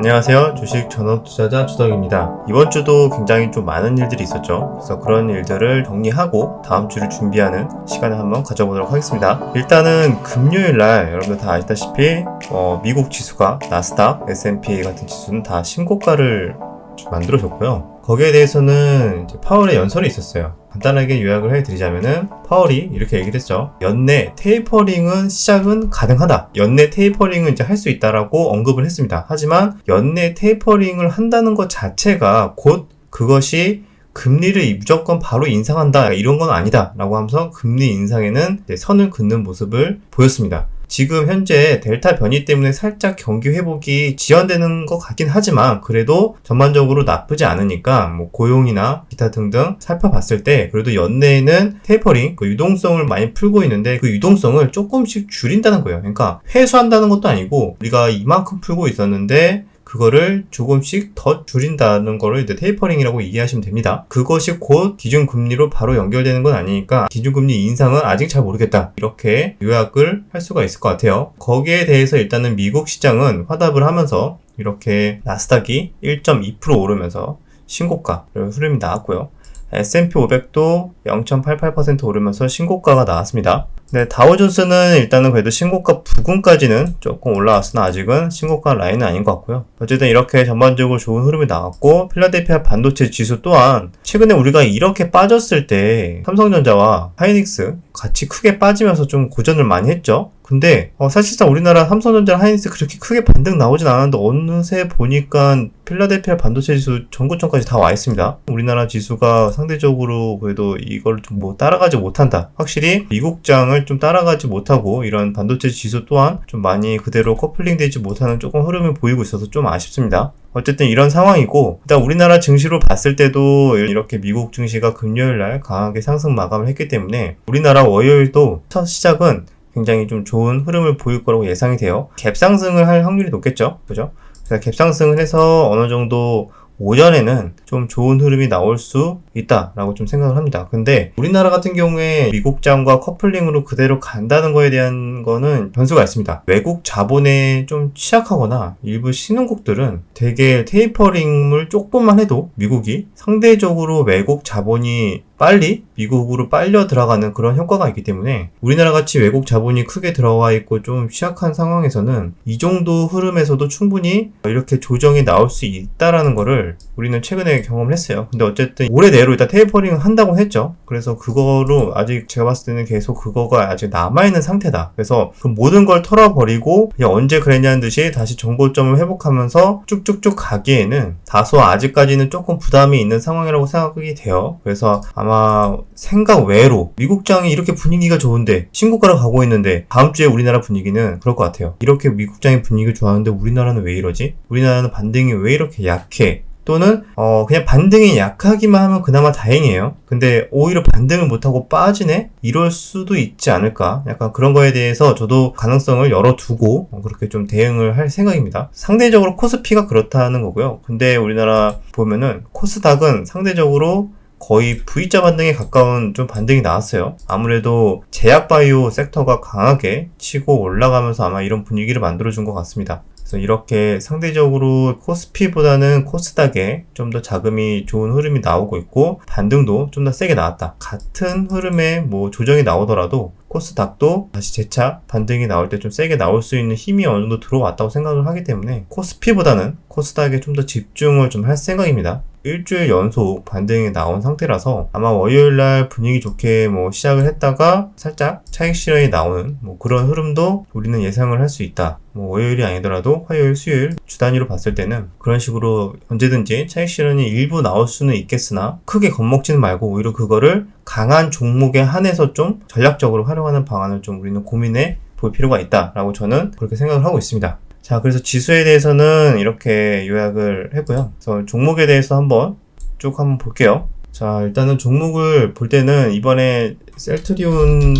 안녕하세요. 주식 전업 투자자 주덕입니다. 이번 주도 굉장히 좀 많은 일들이 있었죠. 그래서 그런 일들을 정리하고 다음 주를 준비하는 시간을 한번 가져보도록 하겠습니다. 일단은 금요일 날 여러분들 다 아시다시피 어, 미국 지수가 나스닥, S&P 같은 지수는 다 신고가를 만들어줬고요. 거기에 대해서는 파월의 연설이 있었어요. 간단하게 요약을 해드리자면은 파월이 이렇게 얘기를 했죠. 연내 테이퍼링은 시작은 가능하다. 연내 테이퍼링은 이제 할 수 있다라고 언급을 했습니다. 하지만 연내 테이퍼링을 한다는 것 자체가 곧 그것이 금리를 무조건 바로 인상한다 이런 건 아니다 라고 하면서 금리 인상에는 선을 긋는 모습을 보였습니다. 지금 현재 델타 변이 때문에 살짝 경기 회복이 지연되는 것 같긴 하지만 그래도 전반적으로 나쁘지 않으니까 뭐 고용이나 기타 등등 살펴봤을 때 그래도 연내에는 테이퍼링 그 유동성을 많이 풀고 있는데 그 유동성을 조금씩 줄인다는 거예요. 그러니까 회수한다는 것도 아니고 우리가 이만큼 풀고 있었는데 그거를 조금씩 더 줄인다는 거를 이제 테이퍼링이라고 이해하시면 됩니다. 그것이 곧 기준금리로 바로 연결되는 건 아니니까 기준금리 인상은 아직 잘 모르겠다. 이렇게 요약을 할 수가 있을 것 같아요. 거기에 대해서 일단은 미국 시장은 화답을 하면서 이렇게 나스닥이 1.2% 오르면서 신고가 흐름이 나왔고요. S&P 500도 0.88% 오르면서 신고가가 나왔습니다. 네, 다우존스는 일단은 그래도 신고가 부근까지는 조금 올라왔으나 아직은 신고가 라인은 아닌 것 같고요. 어쨌든 이렇게 전반적으로 좋은 흐름이 나왔고 필라델피아 반도체 지수 또한 최근에 우리가 이렇게 빠졌을 때 삼성전자와 하이닉스 같이 크게 빠지면서 좀 고전을 많이 했죠. 근데 어, 사실상 우리나라 삼성전자 하이닉스 그렇게 크게 반등 나오진 않았는데 어느새 보니까 필라델피아 반도체 지수 전고점까지 다 와 있습니다. 우리나라 지수가 상대적으로 그래도 이걸 좀 뭐 따라가지 못한다. 확실히 미국장을 좀 따라가지 못하고 이런 반도체 지수 또한 좀 많이 그대로 커플링 되지 못하는 조금 흐름을 보이고 있어서 좀 아쉽습니다. 어쨌든 이런 상황이고 일단 우리나라 증시로 봤을 때도 이렇게 미국 증시가 금요일 날 강하게 상승 마감을 했기 때문에 우리나라 월요일도 첫 시작은 굉장히 좀 좋은 흐름을 보일 거라고 예상이 돼요. 갭 상승을 할 확률이 높겠죠. 그죠? 그래서 갭 상승을 해서 어느 정도 오전에는 좀 좋은 흐름이 나올 수 있다라고 좀 생각을 합니다. 근데 우리나라 같은 경우에 미국장과 커플링으로 그대로 간다는 거에 대한 거는 변수가 있습니다. 외국 자본에 좀 취약하거나 일부 신흥국들은 되게 테이퍼링을 조금만 해도 미국이 상대적으로 외국 자본이 빨리 미국으로 빨려 들어가는 그런 효과가 있기 때문에 우리나라 같이 외국 자본이 크게 들어와 있고 좀 취약한 상황에서는 이 정도 흐름에서도 충분히 이렇게 조정이 나올 수 있다라는 거를 우리는 최근에 경험을 했어요. 근데 어쨌든 올해 내로 일단 테이퍼링을 한다고 했죠. 그래서 그거로 아직 제가 봤을 때는 계속 그거가 아직 남아있는 상태다. 그래서 그 모든 걸 털어버리고 그냥 언제 그랬냐는 듯이 다시 정고점을 회복하면서 쭉쭉쭉 가기에는 다소 아직까지는 조금 부담이 있는 상황이라고 생각이 돼요. 그래서 아마 아마 생각 외로 미국장이 이렇게 분위기가 좋은데 신고가를 가고 있는데 다음 주에 우리나라 분위기는 그럴 것 같아요. 이렇게 미국장의 분위기 좋아하는데 우리나라는 왜 이러지? 우리나라는 반등이 왜 이렇게 약해? 또는 어 그냥 반등이 약하기만 하면 그나마 다행이에요. 근데 오히려 반등을 못하고 빠지네? 이럴 수도 있지 않을까? 약간 그런 거에 대해서 저도 가능성을 열어두고 어, 그렇게 좀 대응을 할 생각입니다. 상대적으로 코스피가 그렇다는 거고요. 근데 우리나라 보면은 코스닥은 상대적으로 거의 V자 반등에 가까운 좀 반등이 나왔어요. 아무래도 제약바이오 섹터가 강하게 치고 올라가면서 아마 이런 분위기를 만들어준 것 같습니다. 그래서 이렇게 상대적으로 코스피보다는 코스닥에 좀 더 자금이 좋은 흐름이 나오고 있고 반등도 좀 더 세게 나왔다. 같은 흐름에 뭐 조정이 나오더라도 코스닥도 다시 재차 반등이 나올 때 좀 세게 나올 수 있는 힘이 어느 정도 들어왔다고 생각을 하기 때문에 코스피보다는 코스닥에 좀 더 집중을 좀 할 생각입니다. 일주일 연속 반등이 나온 상태라서 아마 월요일 날 분위기 좋게 뭐 시작을 했다가 살짝 차익 실현이 나오는 뭐 그런 흐름도 우리는 예상을 할 수 있다. 뭐 월요일이 아니더라도 화요일, 수요일 주 단위로 봤을 때는 그런 식으로 언제든지 차익 실현이 일부 나올 수는 있겠으나 크게 겁먹지는 말고 오히려 그거를 강한 종목에 한해서 좀 전략적으로 활용하는 방안을 좀 우리는 고민해 볼 필요가 있다라고 저는 그렇게 생각을 하고 있습니다. 자, 그래서 지수에 대해서는 이렇게 요약을 했고요. 그래서 종목에 대해서 한번 쭉 한번 볼게요. 자, 일단은 종목을 볼 때는 이번에 셀트리온이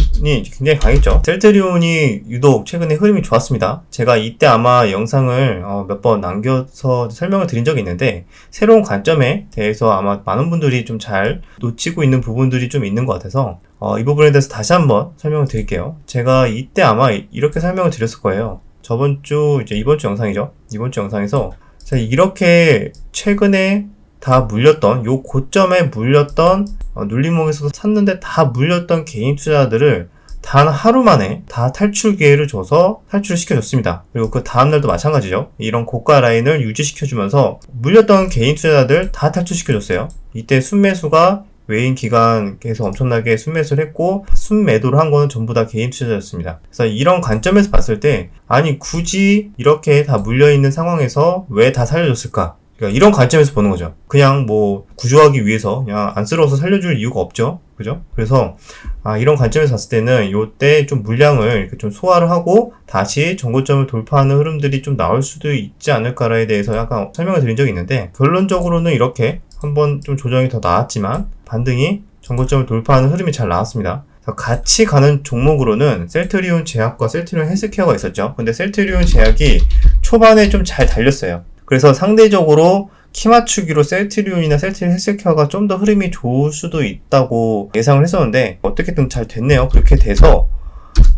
굉장히 강했죠. 셀트리온이 유독 최근에 흐름이 좋았습니다. 제가 이때 아마 영상을 어, 몇번 남겨서 설명을 드린 적이 있는데 새로운 관점에 대해서 아마 많은 분들이 좀 잘 놓치고 있는 부분들이 좀 있는 것 같아서 어, 이 부분에 대해서 다시 한번 설명을 드릴게요. 제가 이때 아마 이렇게 설명을 드렸을 거예요. 저번 주 이제 이번 주 영상이죠. 이번 주 영상에서 자, 이렇게 최근에 다 물렸던 요 고점에 물렸던 어, 눌림목에서도 샀는데 다 물렸던 개인 투자자들을 단 하루 만에 다 탈출 기회를 줘서 탈출을 시켜줬습니다. 그리고 그 다음날도 마찬가지죠. 이런 고가 라인을 유지시켜주면서 물렸던 개인 투자자들 다 탈출시켜줬어요. 이때 순매수가 외인 기간 계속 엄청나게 순매수를 했고 순매도를 한 거는 전부 다 개인 투자자였습니다. 그래서 이런 관점에서 봤을 때 아니 굳이 이렇게 다 물려 있는 상황에서 왜 다 살려줬을까? 그러니까 이런 관점에서 보는 거죠. 그냥 뭐 구조하기 위해서 그냥 안쓰러워서 살려줄 이유가 없죠. 그죠? 그래서 아, 이런 관점에서 봤을 때는 요때 좀 물량을 이렇게 좀 소화를 하고 다시 정고점을 돌파하는 흐름들이 좀 나올 수도 있지 않을까라에 대해서 약간 설명을 드린 적이 있는데 결론적으로는 이렇게 한번 좀 조정이 더 나왔지만 반등이 정고점을 돌파하는 흐름이 잘 나왔습니다. 같이 가는 종목으로는 셀트리온 제약과 셀트리온 헬스케어가 있었죠. 근데 셀트리온 제약이 초반에 좀 잘 달렸어요. 그래서 상대적으로 키 맞추기로 셀트리온이나 셀트리온 헬스케어가 좀 더 흐름이 좋을 수도 있다고 예상을 했었는데 어떻게든 잘 됐네요. 그렇게 돼서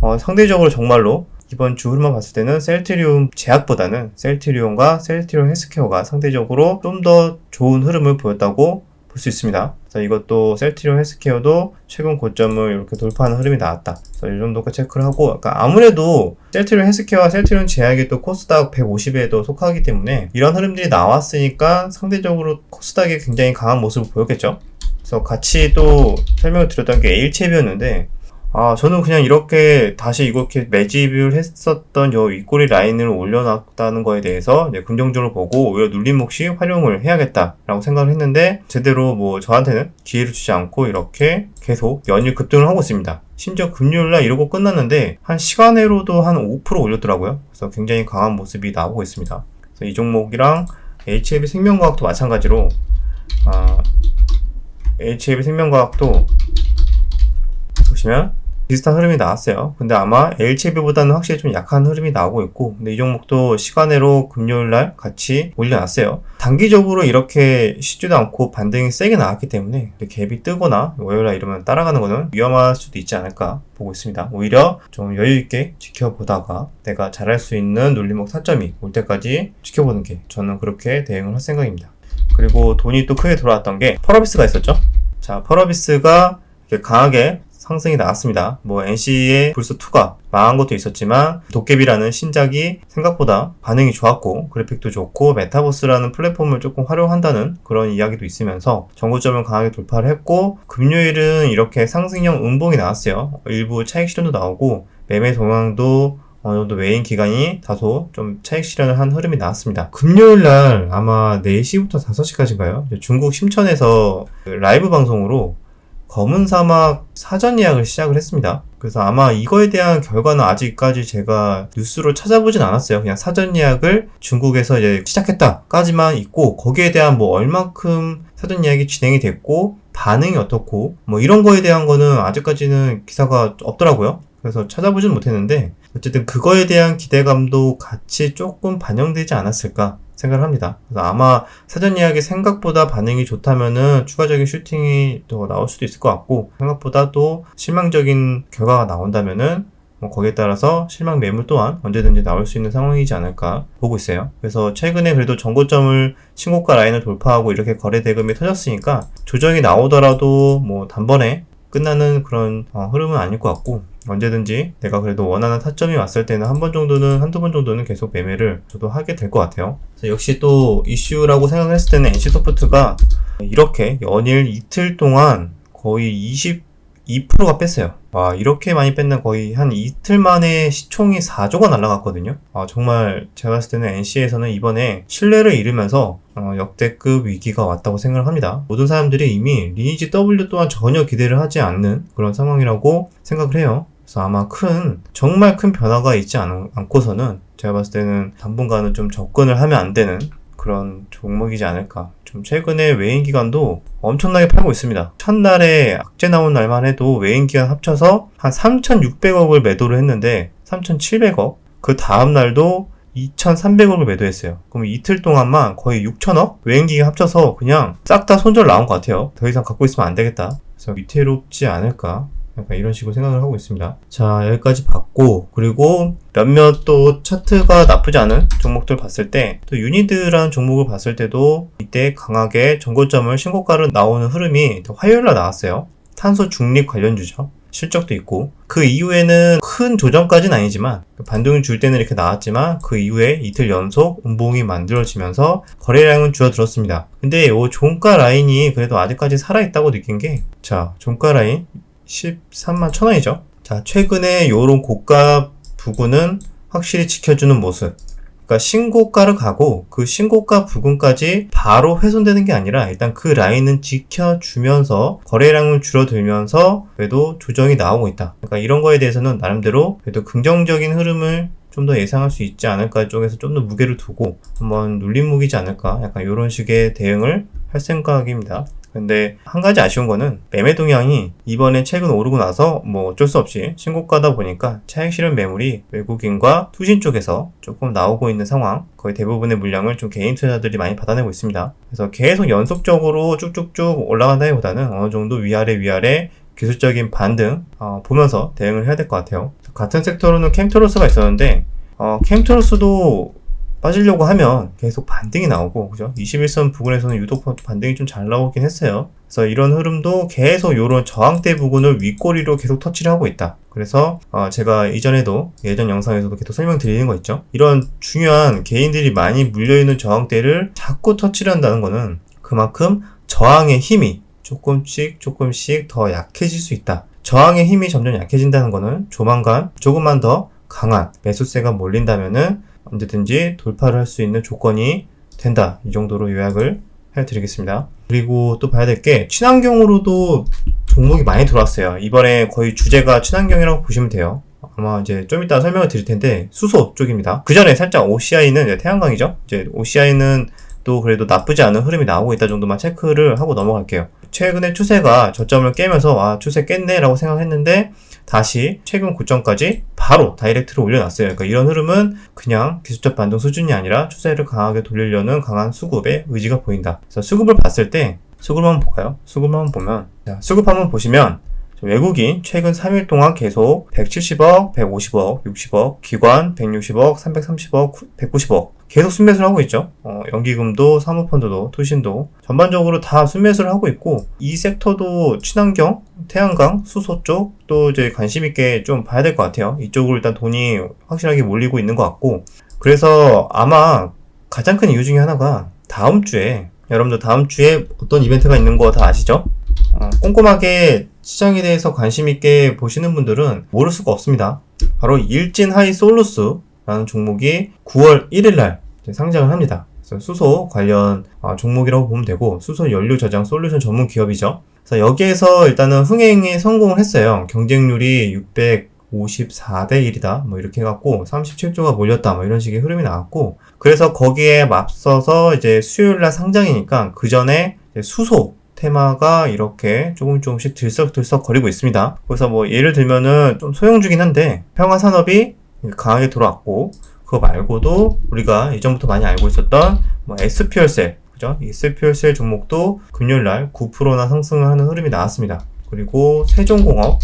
어, 상대적으로 정말로 이번 주 흐름만 봤을 때는 셀트리온 제약보다는 셀트리온과 셀트리온 헬스케어가 상대적으로 좀 더 좋은 흐름을 보였다고 볼 수 있습니다. 그래서 이것도 셀트리온 헬스케어도 최근 고점을 이렇게 돌파하는 흐름이 나왔다. 그래서 이 정도까지 체크를 하고 그러니까 아무래도 셀트리온 헬스케어와 셀트리온 제약이 또 코스닥 150에도 속하기 때문에 이런 흐름들이 나왔으니까 상대적으로 코스닥이 굉장히 강한 모습을 보였겠죠. 그래서 같이 또 설명을 드렸던 게 H앱이었는데 아, 저는 그냥 이렇게 다시 이렇게 매집을 했었던 요 윗꼬리 라인을 올려놨다는 거에 대해서 긍정적으로 보고 오히려 눌림 몫이 활용을 해야겠다라고 생각을 했는데 제대로 뭐 저한테는 기회를 주지 않고 이렇게 계속 연일 급등을 하고 있습니다. 심지어 금요일날 이러고 끝났는데 한 시간으로도 한 5% 올렸더라고요. 그래서 굉장히 강한 모습이 나오고 있습니다. 그래서 이 종목이랑 HLB 생명과학도 마찬가지로 아, HLB 생명과학도 보시면 비슷한 흐름이 나왔어요. 근데 아마 LCB보다는 확실히 좀 약한 흐름이 나오고 있고, 근데 이 종목도 시간으로 금요일 날 같이 올려놨어요. 단기적으로 이렇게 쉬지도 않고 반등이 세게 나왔기 때문에 갭이 뜨거나 월요일 날 이러면 따라가는 거는 위험할 수도 있지 않을까 보고 있습니다. 오히려 좀 여유 있게 지켜보다가 내가 잘할 수 있는 눌림목 타점이 올 때까지 지켜보는 게 저는 그렇게 대응을 할 생각입니다. 그리고 돈이 또 크게 들어왔던 게 펄어비스가 있었죠. 자, 펄어비스가 강하게 상승이 나왔습니다. 뭐 NC의 불스2가 망한 것도 있었지만 도깨비라는 신작이 생각보다 반응이 좋았고 그래픽도 좋고 메타버스라는 플랫폼을 조금 활용한다는 그런 이야기도 있으면서 정고점을 강하게 돌파를 했고 금요일은 이렇게 상승형 음봉이 나왔어요. 일부 차익 실현도 나오고 매매 동향도 어느 정도 메인 기간이 다소 좀 차익 실현을 한 흐름이 나왔습니다. 금요일 날 아마 4시부터 5시까지인가요? 중국 심천에서 라이브 방송으로 검은 사막 사전 예약을 시작을 했습니다. 그래서 아마 이거에 대한 결과는 아직까지 제가 뉴스로 찾아보진 않았어요. 그냥 사전 예약을 중국에서 이제 시작했다까지만 있고 거기에 대한 뭐 얼만큼 사전 예약이 진행이 됐고 반응이 어떻고 뭐 이런 거에 대한 거는 아직까지는 기사가 없더라고요. 그래서 찾아보진 못했는데 어쨌든 그거에 대한 기대감도 같이 조금 반영되지 않았을까 생각을 합니다. 그래서 아마 사전 예약이 생각보다 반응이 좋다면은 추가적인 슈팅이 더 나올 수도 있을 것 같고 생각보다 또 실망적인 결과가 나온다면은 뭐 거기에 따라서 실망 매물 또한 언제든지 나올 수 있는 상황이지 않을까 보고 있어요. 그래서 최근에 그래도 정고점을 신고가 라인을 돌파하고 이렇게 거래 대금이 터졌으니까 조정이 나오더라도 뭐 단번에 끝나는 그런 어, 흐름은 아닐 것 같고 언제든지 내가 그래도 원하는 타점이 왔을 때는 한 번 정도는 한두 번 정도는 계속 매매를 저도 하게 될 것 같아요. 역시 또 이슈라고 생각했을 때는 NC소프트가 이렇게 연일 이틀 동안 거의 22%가 뺐어요. 와, 이렇게 많이 뺐는 거의 한 이틀 만에 시총이 4조가 날라갔거든요. 아, 정말 제가 봤을 때는 NC에서는 이번에 신뢰를 잃으면서 어, 역대급 위기가 왔다고 생각을 합니다. 모든 사람들이 이미 리니지 W 또한 전혀 기대를 하지 않는 그런 상황이라고 생각을 해요. 그래서 아마 큰, 정말 큰 변화가 있지 않, 않고서는 제가 봤을 때는 당분간은 좀 접근을 하면 안 되는 그런 종목이지 않을까. 좀 최근에 외인 기관도 엄청나게 팔고 있습니다. 첫날에 악재 나온 날만 해도 외인 기관 합쳐서 한 3,600억을 매도를 했는데 3,700억. 그 다음 날도 2,300억을 매도했어요. 그럼 이틀 동안만 거의 6,000억? 외인 기관 합쳐서 그냥 싹 다 손절 나온 것 같아요. 더 이상 갖고 있으면 안 되겠다. 그래서 위태롭지 않을까 약간 이런 식으로 생각을 하고 있습니다. 자, 여기까지 봤고, 그리고 몇몇 또 차트가 나쁘지 않은 종목들 봤을 때, 또 유니드라는 종목을 봤을 때도 이때 강하게 전고점을 신고가로 나오는 흐름이 또 화요일날 나왔어요. 탄소 중립 관련주죠. 실적도 있고 그 이후에는 큰 조정까지는 아니지만 반등을 줄 때는 이렇게 나왔지만 그 이후에 이틀 연속 음봉이 만들어지면서 거래량은 줄어들었습니다. 근데 이 종가 라인이 그래도 아직까지 살아있다고 느낀 게 자 종가 라인 13만 천 원이죠. 자 최근에 요런 고가 부근은 확실히 지켜주는 모습 그러니까 신고가를 가고 그 신고가 부근까지 바로 훼손되는 게 아니라 일단 그 라인은 지켜주면서 거래량을 줄어들면서 그래도 조정이 나오고 있다. 그러니까 이런 거에 대해서는 나름대로 그래도 긍정적인 흐름을 좀 더 예상할 수 있지 않을까 쪽에서 좀 더 무게를 두고 한번 눌림목이지 않을까 약간 이런 식의 대응을 할 생각입니다. 근데 한 가지 아쉬운 거는 매매 동향이 이번에 최근 오르고 나서 뭐 어쩔 수 없이 신고가다 보니까 차익 실현 매물이 외국인과 투신 쪽에서 조금 나오고 있는 상황 거의 대부분의 물량을 좀 개인 투자자들이 많이 받아내고 있습니다. 그래서 계속 연속적으로 쭉쭉쭉 올라간다기보다는 어느 정도 위아래 위아래 기술적인 반등 어, 보면서 대응을 해야 될 것 같아요. 같은 섹터로는 캠트로스가 있었는데 어, 캠트로스도 빠지려고 하면 계속 반등이 나오고 그죠? 21선 부근에서는 유독 반등이 좀 잘 나오긴 했어요. 그래서 이런 흐름도 계속 이런 저항대 부근을 윗꼬리로 계속 터치를 하고 있다. 그래서 어 제가 이전에도 예전 영상에서도 계속 설명드리는 거 있죠. 이런 중요한 개인들이 많이 물려있는 저항대를 자꾸 터치를 한다는 거는 그만큼 저항의 힘이 조금씩 조금씩 더 약해질 수 있다. 저항의 힘이 점점 약해진다는 거는 조만간 조금만 더 강한 매수세가 몰린다면은 언제든지 돌파를 할 수 있는 조건이 된다. 이 정도로 요약을 해드리겠습니다. 그리고 또 봐야 될 게 친환경으로도 종목이 많이 들어왔어요. 이번에 거의 주제가 친환경이라고 보시면 돼요. 아마 이제 좀 이따 설명을 드릴 텐데 수소 쪽입니다. 그 전에 살짝 OCI는 태양광이죠. 이제 OCI는 또 그래도 나쁘지 않은 흐름이 나오고 있다 정도만 체크를 하고 넘어갈게요. 최근에 추세가 저점을 깨면서 아 추세 깼네 라고 생각했는데 다시 최근 고점까지 바로 다이렉트로 올려놨어요. 그러니까 이런 흐름은 그냥 기술적 반등 수준이 아니라 추세를 강하게 돌리려는 강한 수급의 의지가 보인다. 그래서 수급을 봤을 때 수급 한번 볼까요? 수급 한번 보면 자, 수급 한번 보시면 외국인 최근 3일 동안 계속 170억, 150억, 60억, 기관 160억, 330억, 190억 계속 순매수를 하고 있죠. 어, 연기금도 사모펀드도 투신도 전반적으로 다 순매수를 하고 있고 이 섹터도 친환경, 태양광, 수소 쪽 또 이제 관심 있게 좀 봐야 될 것 같아요. 이쪽으로 일단 돈이 확실하게 몰리고 있는 것 같고 그래서 아마 가장 큰 이유 중에 하나가 다음 주에 여러분들 다음 주에 어떤 이벤트가 있는 거 다 아시죠? 어, 꼼꼼하게 시장에 대해서 관심 있게 보시는 분들은 모를 수가 없습니다. 바로 일진 하이 솔루스라는 종목이 9월 1일 날 상장을 합니다. 수소 관련 어, 종목이라고 보면 되고 수소 연료 저장 솔루션 전문 기업이죠. 그래서 여기에서 일단은 흥행에 성공을 했어요. 경쟁률이 654대 1이다. 뭐 이렇게 해갖고 37조가 몰렸다. 뭐 이런 식의 흐름이 나왔고 그래서 거기에 맞서서 이제 수요일 날 상장이니까 그 전에 수소 테마가 이렇게 조금 조금씩 들썩들썩 거리고 있습니다. 그래서 뭐 예를 들면은 좀 소형주긴 한데 평화 산업이 강하게 들어왔고 그거 말고도 우리가 예전부터 많이 알고 있었던 뭐 SPL셀 그죠? SPL셀 종목도 금요일 날 9%나 상승을 하는 흐름이 나왔습니다. 그리고 세종공업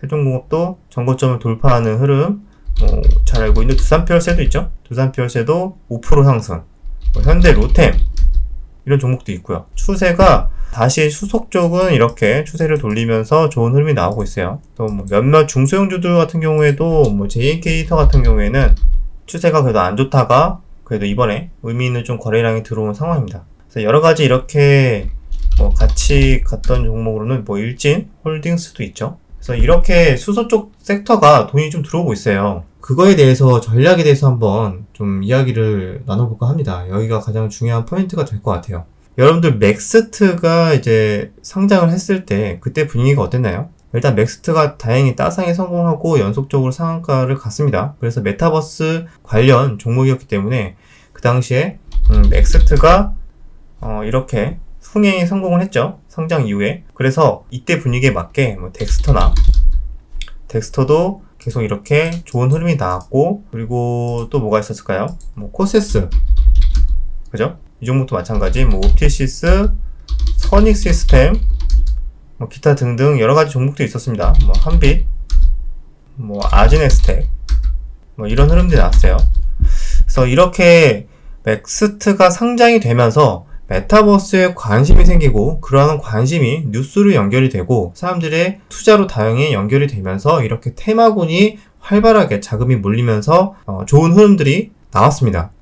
세종공업도 전고점을 돌파하는 흐름 어, 잘 알고 있는 두산피얼셀도 있죠. 두산피얼셀도 5% 상승. 뭐 현대 로템 이런 종목도 있고요. 추세가 다시 수속 쪽은 이렇게 추세를 돌리면서 좋은 흐름이 나오고 있어요. 또 뭐 몇몇 중소형주들 같은 경우에도 뭐 JNK 히터 같은 경우에는 추세가 그래도 안 좋다가 그래도 이번에 의미 있는 좀 거래량이 들어온 상황입니다. 그래서 여러 가지 이렇게 뭐 같이 갔던 종목으로는 뭐 일진 홀딩스도 있죠. 그래서 이렇게 수소 쪽 섹터가 돈이 좀 들어오고 있어요. 그거에 대해서 전략에 대해서 한번 좀 이야기를 나눠볼까 합니다. 여기가 가장 중요한 포인트가 될 것 같아요. 여러분들 맥스트가 이제 상장을 했을 때 그때 분위기가 어땠나요? 일단 맥스트가 다행히 따상에 성공하고 연속적으로 상한가를 갔습니다. 그래서 메타버스 관련 종목이었기 때문에 그 당시에 음, 맥스트가 어, 이렇게 흥행에 성공을 했죠. 상장 이후에. 그래서 이때 분위기에 맞게 뭐 덱스터나 덱스터도 계속 이렇게 좋은 흐름이 나왔고 그리고 또 뭐가 있었을까요? 뭐 코세스 그죠? 이 종목도 마찬가지 뭐 옵티시스, 선익 시스템 뭐 기타 등등 여러 가지 종목도 있었습니다. 뭐 한빛, 뭐 아진엑스텍, 뭐 이런 흐름들이 나왔어요. 그래서 이렇게 맥스트가 상장이 되면서 메타버스에 관심이 생기고 그러한 관심이 뉴스로 연결이 되고 사람들의 투자로 다양히 연결이 되면서 이렇게 테마군이 활발하게 자금이 몰리면서 어, 좋은 흐름들이 나왔습니다.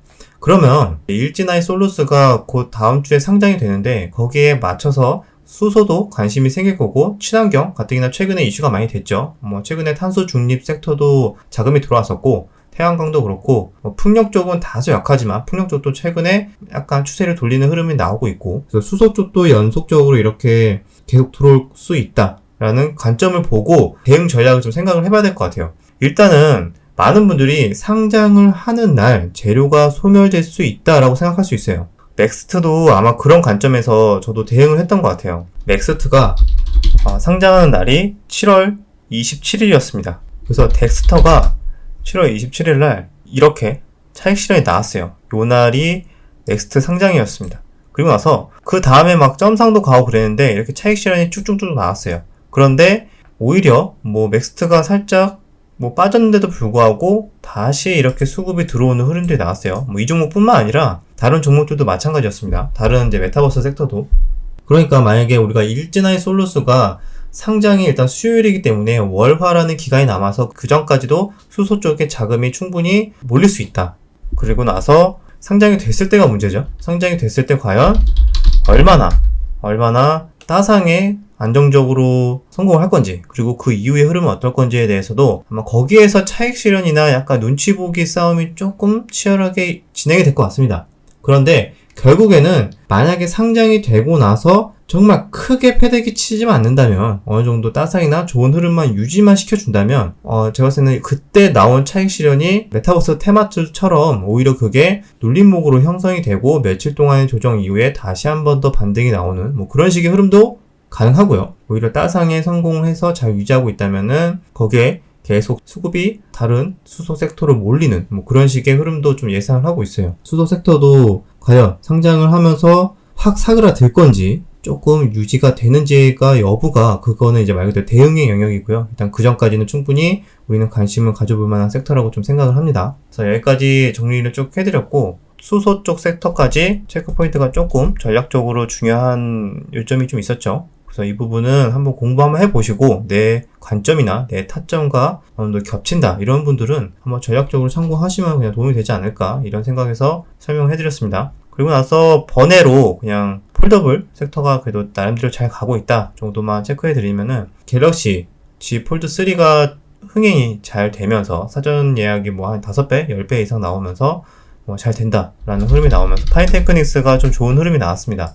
그러면 일진아이 솔루스가 곧 다음 주에 상장이 되는데 거기에 맞춰서 수소도 관심이 생길 거고 친환경 가뜩이나 최근에 이슈가 많이 됐죠. 뭐 최근에 탄소 중립 섹터도 자금이 들어왔었고 태양광도 그렇고 뭐 풍력 쪽은 다소 약하지만 풍력 쪽도 최근에 약간 추세를 돌리는 흐름이 나오고 있고 그래서 수소 쪽도 연속적으로 이렇게 계속 들어올 수 있다라는 관점을 보고 대응 전략을 좀 생각을 해봐야 될 것 같아요. 일단은 많은 분들이 상장을 하는 날 재료가 소멸될 수 있다라고 생각할 수 있어요. 맥스트도 아마 그런 관점에서 저도 대응을 했던 것 같아요. 맥스트가 어, 상장하는 날이 7월 27일이었습니다. 그래서 덱스터가 7월 27일 날 이렇게 차익 실현이 나왔어요. 요 날이 넥스트 상장이었습니다. 그리고 나서 그 다음에 막 점상도 가고 그랬는데 이렇게 차익 실현이 쭉쭉쭉 나왔어요. 그런데 오히려 뭐 맥스트가 살짝 뭐 빠졌는데도 불구하고 다시 이렇게 수급이 들어오는 흐름들이 나왔어요. 뭐 이 종목뿐만 아니라 다른 종목들도 마찬가지였습니다. 다른 이제 메타버스 섹터도. 그러니까 만약에 우리가 일진아이 솔루스가 상장이 일단 수요일이기 때문에 월화라는 기간이 남아서 그 전까지도 수소 쪽에 자금이 충분히 몰릴 수 있다. 그리고 나서 상장이 됐을 때가 문제죠. 상장이 됐을 때 과연 얼마나 얼마나 따상에 안정적으로 성공을 할 건지 그리고 그 이후의 흐름은 어떨 건지에 대해서도 아마 거기에서 차익 실현이나 약간 눈치 보기 싸움이 조금 치열하게 진행이 될 것 같습니다. 그런데 결국에는 만약에 상장이 되고 나서 정말 크게 패대기 치지만 않는다면 어느 정도 따상이나 좋은 흐름만 유지만 시켜준다면 어 제가 봤을 때는 그때 나온 차익 실현이 메타버스 테마주처럼 오히려 그게 눌림목으로 형성이 되고 며칠 동안의 조정 이후에 다시 한 번 더 반등이 나오는 뭐 그런 식의 흐름도 가능하고요. 오히려 따상에 성공을 해서 잘 유지하고 있다면은 거기에 계속 수급이 다른 수소 섹터로 몰리는 뭐 그런 식의 흐름도 좀 예상을 하고 있어요. 수소 섹터도 과연 상장을 하면서 확 사그라들 건지 조금 유지가 되는지가 여부가 그거는 이제 말 그대로 대응의 영역이고요. 일단 그 전까지는 충분히 우리는 관심을 가져볼 만한 섹터라고 좀 생각을 합니다. 그래서 여기까지 정리를 쭉 해드렸고 수소 쪽 섹터까지 체크 포인트가 조금 전략적으로 중요한 요점이 좀 있었죠. 그래서 이 부분은 한번 공부 한번 해보시고 내 관점이나 내 타점과 어느 정도 겹친다 이런 분들은 한번 전략적으로 참고하시면 그냥 도움이 되지 않을까 이런 생각에서 설명해드렸습니다. 그리고 나서 번외로 그냥 폴더블 섹터가 그래도 나름대로 잘 가고 있다 정도만 체크해 드리면은 갤럭시 G 폴드 3가 흥행이 잘 되면서 사전 예약이 뭐 한 5배, 10배 이상 나오면서 뭐 잘 된다라는 흐름이 나오면서 파인테크닉스가 좀 좋은 흐름이 나왔습니다.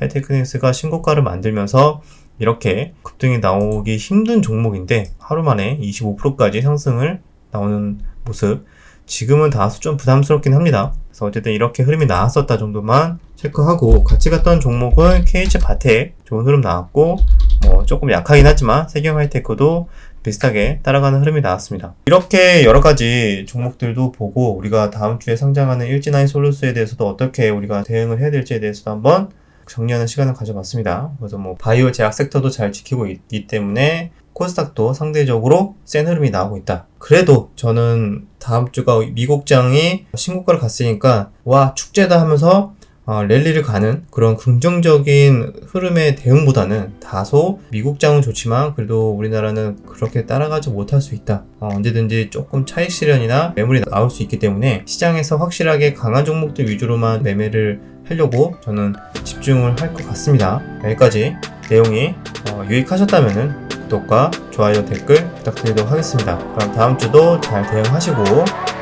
하이테크닉스가 신고가를 만들면서 이렇게 급등이 나오기 힘든 종목인데 하루 만에 25%까지 상승을 나오는 모습 지금은 다소 좀 부담스럽긴 합니다. 그래서 어쨌든 이렇게 흐름이 나왔었다 정도만 체크하고 같이 갔던 종목은 KH 바텍 좋은 흐름 나왔고 뭐 조금 약하긴 하지만 세경 하이테크도 비슷하게 따라가는 흐름이 나왔습니다. 이렇게 여러 가지 종목들도 보고 우리가 다음 주에 상장하는 일진아이 솔루스에 대해서도 어떻게 우리가 대응을 해야 될지에 대해서도 한번 정리하는 시간을 가져봤습니다. 그래서 뭐 바이오 제약 섹터도 잘 지키고 있기 때문에 코스닥도 상대적으로 센 흐름이 나오고 있다. 그래도 저는 다음 주가 미국장이 신고가를 갔으니까 와 축제다 하면서 어, 랠리를 가는 그런 긍정적인 흐름의 대응보다는 다소 미국장은 좋지만 그래도 우리나라는 그렇게 따라가지 못할 수 있다. 어, 언제든지 조금 차익 실현이나 매물이 나올 수 있기 때문에 시장에서 확실하게 강한 종목들 위주로만 매매를 하려고 저는 집중을 할 것 같습니다. 여기까지 내용이 어, 유익하셨다면 구독과 좋아요 댓글 부탁드리도록 하겠습니다. 그럼 다음 주도 잘 대응하시고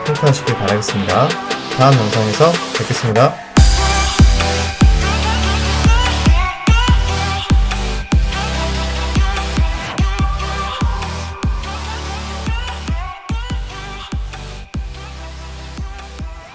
행복하시길 바라겠습니다. 다음 영상에서 뵙겠습니다.